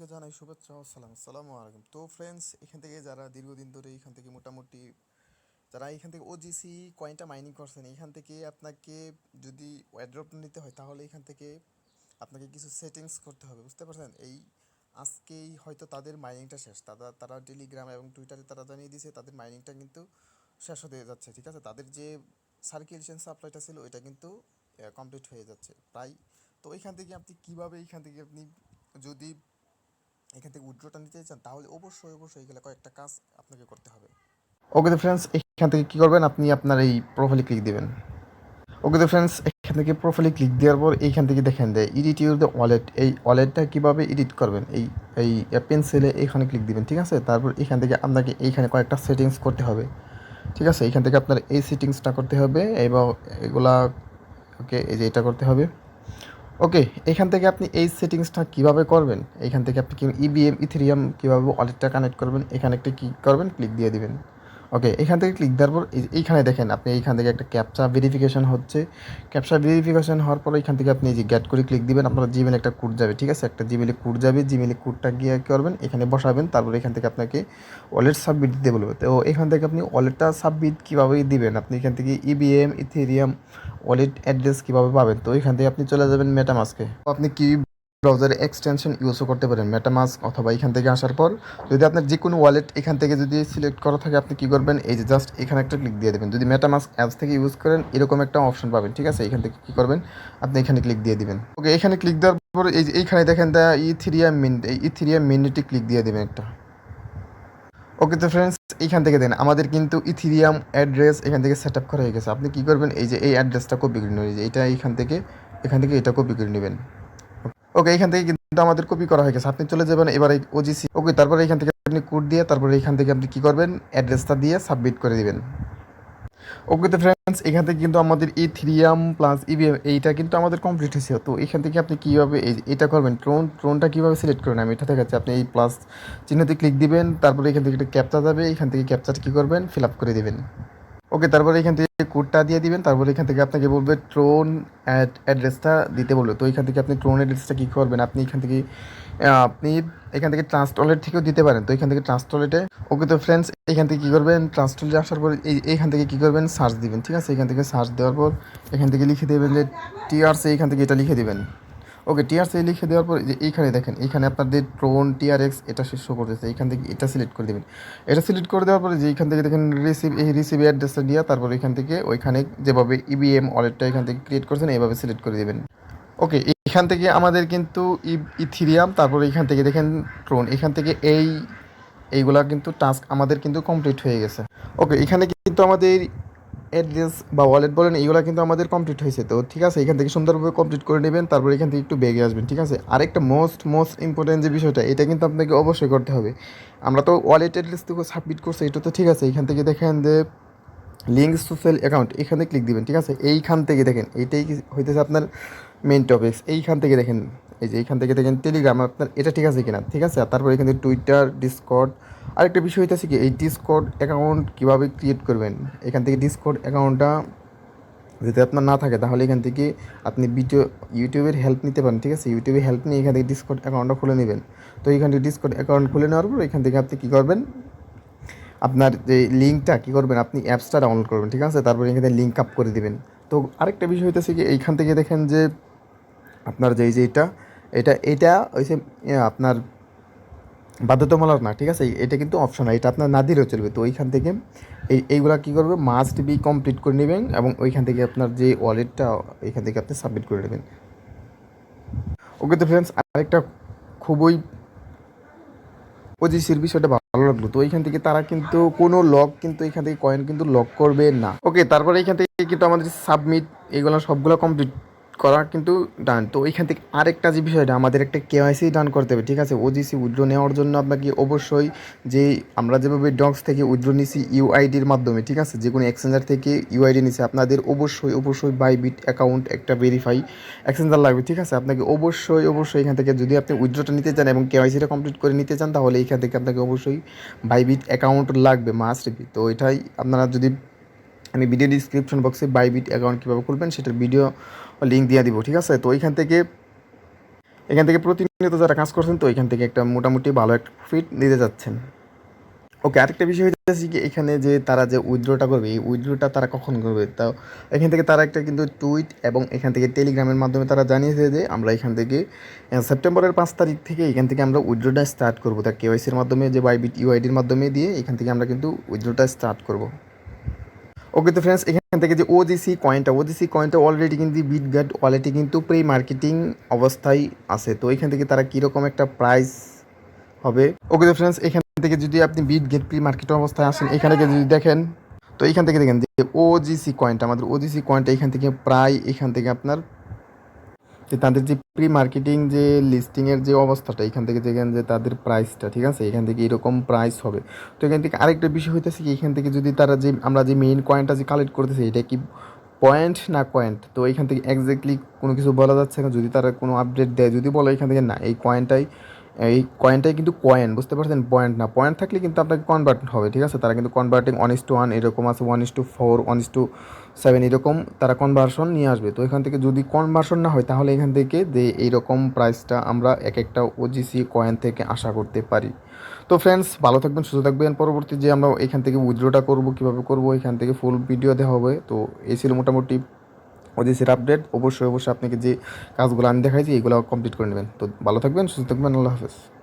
থেকে জানাই শুভেচ্ছা ও সালাম। আসসালামু আলাইকুম। তো ফ্রেন্ডস এখান থেকে যারা দীর্ঘদিন ধরে এখান থেকে মোটামুটি যারা এখান থেকে ওজিসি কয়েনটা মাইনিং করছেন, এখান থেকে আপনাকে যদি ওয়ারড্রপ নিতে হয়, তাহলে এখান থেকে আপনাকে কিছু সেটিংস করতে হবে, বুঝতে পারছেন? এই আজকেই হয়তো তাদের মাইনিংটা শেষ। তারা তারা টেলিগ্রাম এবং টুইটারে তারা জানিয়ে দিয়েছে, তাদের মাইনিংটা কিন্তু শেষ হতে যাচ্ছে, ঠিক আছে? তাদের যে সার্কুলেশন সাপ্লাইটা ছিল, ওইটা কিন্তু কমপ্লিট হয়ে যাচ্ছে, প্রায়। তো এখান থেকে আপনি কীভাবে এখান থেকে আপনি যদি এখান থেকে উইথড্রটা নিতে চান, তাহলে অবশ্যই অবশ্যই এগুলো কয়েকটা কাজ আপনাকে করতে হবে। ওকে ফ্রেন্ডস এখান থেকে কী করবেন? আপনি আপনার এই প্রোফাইলে ক্লিক দিবেন। ওকে তো ফ্রেন্ডস এখান থেকে প্রোফাইলে ক্লিক দেওয়ার পর এইখান থেকে দেখেন যে এডিট ইউর দ্য ওয়ালেট এই ওয়ালেটটা কীভাবে এডিট করবেন? এই এই পেন্সিলে এখানে ক্লিক দিবেন, ঠিক আছে? তারপর এখান থেকে আপনাকে এইখানে কয়েকটা সেটিংস করতে হবে, ঠিক আছে? এখান থেকে আপনার এই সেটিংসটা করতে হবে, এবং এগুলা ওকে এই যে এটা করতে হবে। ওকে, এখান থেকে আপনি এই সেটিংসটা কীভাবে করবেন? এখান থেকে আপনি কি ইবিএম ইথেরিয়াম কীভাবে ওয়ালেটটা কানেক্ট করবেন? এখানে একটা কি করবেন ক্লিক দিয়ে দিবেন। ওকে এখান থেকে ক্লিক দেওয়ার পর এই- এইখানে দেখেন আপনি এইখান থেকে একটা ক্যাপচা ভেরিফিকেশন হচ্ছে। ক্যাপচা ভেরিফিকেশন হওয়ার পর এখান থেকে আপনি যে গ্যাট করে ক্লিক দিবেন, আপনার জিমেলে একটা কোড যাবে, ঠিক আছে? একটা জিমেলে কোড যাবে জিমেলে কোডটা গিয়ে করবেন, এখানে বসাবেন, তারপর এখান থেকে আপনাকে ওয়ালেট সাবমিট দিতে বলবে। তো এখান থেকে আপনি ওয়ালেটটা সাবমিট কীভাবে দিবেন? আপনি এখান থেকে ইবিএম ইথেরিয়াম ওয়ালেট অ্যাড্রেস কীভাবে পাবেন? তো এখান থেকে আপনি চলে যাবেন মেটামাস্কে আপনি কি ব্রাউজারে এক্সটেনশন ইউজও করতে পারেন মেটামাস্ক অথবা এখান থেকে আসার পর যদি আপনার যে কোনো ওয়ালেট এখান থেকে যদি সিলেক্ট করা থাকে, আপনি কি করবেন? এই যে জাস্ট এখানে একটা ক্লিক দিয়ে দেবেন। যদি মেটামাস্ক অ্যাপস থেকে ইউজ করেন, এরকম একটা অপশন পাবেন, ঠিক আছে? এখান থেকে কি করবেন? আপনি এখানে ক্লিক দিয়ে দিবেন। ওকে এখানে ক্লিক দেওয়ার পর এই যে এইখানে দেখেন দা ইথিরিয়াম মিনিট এই ইথিরিয়াম মিনিটে ক্লিক দিয়ে দেবেন একটা। ওকে তো ফ্রেন্ডস এইখান থেকে দেন আমাদের কিন্তু ইথিরিয়াম অ্যাড্রেস এখান থেকে সেট আপ করা হয়ে গেছে। আপনি কী করবেন? এই যে এই অ্যাড্রেসটা কপি করে নেবেন। এটা এইখান থেকে, এখান থেকে এটা কপি করে নেবেন। ওকে, এখান থেকে কিন্তু আমাদের কপি করা হয়ে গেছে। আপনি চলে যাবেন এবার এই ওজিসি ওকে, তারপরে এখান থেকে আপনি কোড দিয়ে, তারপরে এখান থেকে আপনি কী করবেন? অ্যাড্রেসটা দিয়ে সাবমিট করে দিবেন। ওকে তো ফ্রেন্ডস এখান থেকে কিন্তু আমাদের ইথিরিয়াম প্লাস ইভিএম এইটা কিন্তু আমাদের কমপ্লিট হয়েছে। তো এখান থেকে আপনি কীভাবে এই এটা করবেন? ট্রোন ট্রোনটা কীভাবে সিলেক্ট করবেন? আমি এটা দেখাচ্ছি। আপনি এই প্লাস চিহ্নতে ক্লিক দিবেন, তারপরে এখান থেকে একটা ক্যাপচা যাবে। এখান থেকে ক্যাপচাটা কী করবেন? ফিল আপ করে দিবেন। ওকে, তারপরে এখান থেকে কোডটা দিয়ে দিবেন, তারপরে এখান থেকে আপনাকে বলবে ট্রোন অ্যাড অ্যাড্রেসটা দিতে বলবে। তো এখান থেকে আপনি ট্রোন অ্যাড্রেসটা কী করবেন? আপনি এখান থেকে আপনি এখান থেকে ট্রান্সটলেট থেকেও দিতে পারেন। তো এখান থেকে ট্রান্সটলেটে ওকে তো ফ্রেন্ডস এখান থেকে কী করবেন? ট্রান্সটলেটে আসার পর এই, এইখান থেকে কী করবেন? সার্চ দিবেন, ঠিক আছে? এখান থেকে সার্চ দেওয়ার পর এখান থেকে লিখে দেবেন যে টিআরসি এখান থেকে এটা লিখে দেবেন। ওকে টিআরসি লিখে দেওয়ার পর এইখানে দেখেন, এইখানে আপনাদের ট্রোন টিআরএক্স এটা শীর্ষ করতেছে। এইখান থেকে এটা সিলেক্ট করে দেবেন। এটা সিলেক্ট করে দেওয়ার পরে যে এইখান থেকে দেখেন রিসিভ এই রিসিভ অ্যাড্রেসটা দিয়ে তারপর এখান থেকে ওইখানে যেভাবে E ইবিএম ওয়ালেটটা এখান থেকে ক্রিয়েট করছেন, এইভাবে সিলেক্ট করে দেবেন। ওকে এখান থেকে আমাদের কিন্তু ইথিরিয়াম তারপর এখান থেকে দেখেন ট্রোন এখান থেকে এই, এইগুলা কিন্তু টাস্ক আমাদের কিন্তু কমপ্লিট হয়ে গেছে। ওকে এখানে কিন্তু আমাদের অ্যাড্রেস বা ওয়ালেট বলেন, এইগুলো কিন্তু আমাদের কমপ্লিট হয়েছে। তো ঠিক আছে, এখান থেকে সুন্দরভাবে কমপ্লিট করে নেবেন, তারপর এখান থেকে একটু বেগে আসবেন, ঠিক আছে? আরেকটা মোস্ট মোস্ট ইম্পর্টেন্ট যে বিষয়টা, এটা কিন্তু আপনাকে অবশ্যই করতে হবে। আমরা তো ওয়ালেট অ্যাড্রেস থেকে সাবমিট করছি, এটা তো ঠিক আছে, এখান থেকে দেখেন যে লিঙ্ক সোশ্যাল অ্যাকাউন্ট এখানে ক্লিক দিবেন, ঠিক আছে? এইখান থেকে দেখেন এইটাই হইতেছে আপনার মেন টপিক্স এইখান থেকে দেখেন। এই যে এইখান থেকে দেখেন টেলিগ্রাম আপনার এটা ঠিক আছে কিনা? ঠিক আছে? তারপর এখান থেকে টুইটার ডিসকর্ড আরেকটা বিষয় হইতেছে কি, এই ডিসকর্ড অ্যাকাউন্ট কীভাবে ক্রিয়েট করবেন? এখান থেকে ডিসকর্ড অ্যাকাউন্টটা যদি আপনার না থাকে, তাহলে এখান থেকে আপনি ভিডিও ইউটিউবের হেল্প নিতে পারেন, ঠিক আছে? ইউটিউবে হেল্প নিয়ে এখান থেকে ডিসকর্ড অ্যাকাউন্টটা খুলে নেবেন। তো এখান থেকে ডিসকর্ড অ্যাকাউন্ট খুলে নেওয়ার পর এখান থেকে আপনি কী করবেন? আপনার যে লিঙ্কটা, কী করবেন? আপনি অ্যাপসটা ডাউনলোড করবেন, ঠিক আছে? তারপর থেকে লিঙ্ক আপ করে দিবেন। তো আরেকটা বিষয় হইতেছে কি, এইখান থেকে দেখেন যে আপনার যে, এই যে এটা এটা এটা হচ্ছে আপনার বাধ্যতামূলক না, ঠিক আছে? এটা কিন্তু অপশন এটা আপনার না দিলেও চলবে। তো ওইখান থেকে এই, এইগুলা কী করবে? মাস্ট বি কমপ্লিট করে নেবেন এবং ওইখান থেকে আপনার যে ওয়ালেটটা এইখান থেকে আপনি সাবমিট করে নেবেন। ওকে তো ফ্রেন্ডস আরেকটা খুবই ওজিসির বিষয়টা ভালো লাগল। তো এইখান থেকে তারা কিন্তু কোনো লক কিন্তু এখান থেকে কয়েন কিন্তু লক করবে না। ওকে তারপরে এখান থেকে কিন্তু আমাদের সাবমিট এগুলো সবগুলো কমপ্লিট করা কিন্তু ডান তো এইখান থেকে আরেকটা যে বিষয়টা, আমাদের একটা কেওয়াইসি ডান করতে হবে, ঠিক আছে? ওজিসি উইথড্র নেওয়ার জন্য আপনাকে অবশ্যই যে আমরা যেভাবে ডক্স থেকে উইথড্র নিছি ইউআইডির মাধ্যমে, ঠিক আছে? যে কোনো এক্সচেঞ্জার থেকে ইউআইডি নিছে, আপনাদের অবশ্যই অবশ্যই বাইবিট অ্যাকাউন্ট একটা ভেরিফাই এক্সচেঞ্জার লাগবে, ঠিক আছে? আপনাকে অবশ্যই অবশ্যই এখান থেকে যদি আপনি উইথড্রটা নিতে চান এবং কেওয়াইসিটা কমপ্লিট করে নিতে চান, তাহলে এখান থেকে আপনাকে অবশ্যই বাইবিট অ্যাকাউন্ট লাগবে মাস্ট তো এটাই আপনারা যদি আমি ভিডিও ডিসক্রিপশন বক্সে বাইবিট অ্যাকাউন্ট কীভাবে খুলবেন সেটার ভিডিও লিঙ্ক দিয়ে দিব, ঠিক আছে? তো এইখান থেকে, এখান থেকে প্রতিনিয়ত যারা কাজ করছেন, তো এখান থেকে একটা মোটামুটি ভালো একটা ফিট নিতে যাচ্ছেন। ওকে আরেকটা বিষয় হচ্ছে কি, এখানে যে তারা যে উইথড্রটা করবে, এই উইথড্রটা তারা কখন করবে? তাও এখান থেকে তারা একটা কিন্তু টুইট এবং এখান থেকে টেলিগ্রামের মাধ্যমে তারা জানিয়েছে যে, আমরা এখান থেকে সেপ্টেম্বরের পাঁচ তারিখ থেকে এখান থেকে আমরা উইথড্রটা স্টার্ট করব। তার কেওয়াইসির মাধ্যমে, যে বাইবিট ইউআইডির মাধ্যমে দিয়ে এখান থেকে আমরা কিন্তু উইথড্রটা স্টার্ট করব। ওকে তো ফ্রেন্ডস এখান থেকে যে ওজিসি কয়েনটা ওজিসি কয়েনটা অলরেডি কিন্তু বিটগার্ড ওয়ালেটে কিন্তু প্রি মার্কেটিং অবস্থায় আছে। তো এখান থেকে তারা কীরকম একটা প্রাইস হবে? ওকে তো ফ্রেন্ডস এখান থেকে যদি আপনি বিট গেট প্রি মার্কেট অবস্থায় আসেন, এখানে থেকে যদি দেখেন, তো এখান থেকে দেখেন যে ওজিসি কয়েনটা আমাদের ওজিসি কয়েনটা এখান থেকে প্রায় এখান থেকে আপনার যে তাদের যে প্রি মার্কেটিং যে লিস্টিংয়ের যে অবস্থাটা, এখান থেকে যেখান যে তাদের প্রাইসটা ঠিক আছে? এখান থেকে এরকম প্রাইস হবে। তো এখান থেকে আরেকটা বিষয় হইতেছে কি, এখান থেকে যদি তারা যে, আমরা যে মেইন কয়েনটা যে কালেক্ট করতেছি, এটা কি পয়েন্ট না পয়েন্ট তো এখান থেকে একজ্যাক্টলি কোনো কিছু বলা যাচ্ছে না। যদি তারা কোনো আপডেট দেয়, যদি বলে এখান থেকে না, এই কয়েনটাই এই কয়েনটাই কিন্তু কয়েন বুঝতে পারছেন? পয়েন্ট না পয়েন্ট থাকলে কিন্তু আপনাকে কনভার্ট হবে, ঠিক আছে? তারা কিন্তু converting one is two one এরকম আছে one is two four one is two seven এরকম তারা কনভার্সন নিয়ে আসবে। তো এখান থেকে যদি কনভার্সন না হয়, তাহলে এখান থেকে যে এইরকম প্রাইসটা আমরা এক একটা ওজিসি কয়েন থেকে আশা করতে পারি। তো ফ্রেন্ডস ভালো থাকবেন, সুস্থ থাকবেন। পরবর্তী যে আমরা এখান থেকে উইথড্রটা করব, কীভাবে করব, এখান থেকে ফুল ভিডিও দেওয়া হবে। তো এই ছিল মোটামুটি ওজিসির আপডেট, অবশ্যই অবশ্যই আপনাকে যে কাজগুলো আমি দেখাইছি, এগুলো কমপ্লিট করে নেবেন। তো ভালো থাকবেন, সুস্থ থাকবেন, আল্লাহ হাফেজ।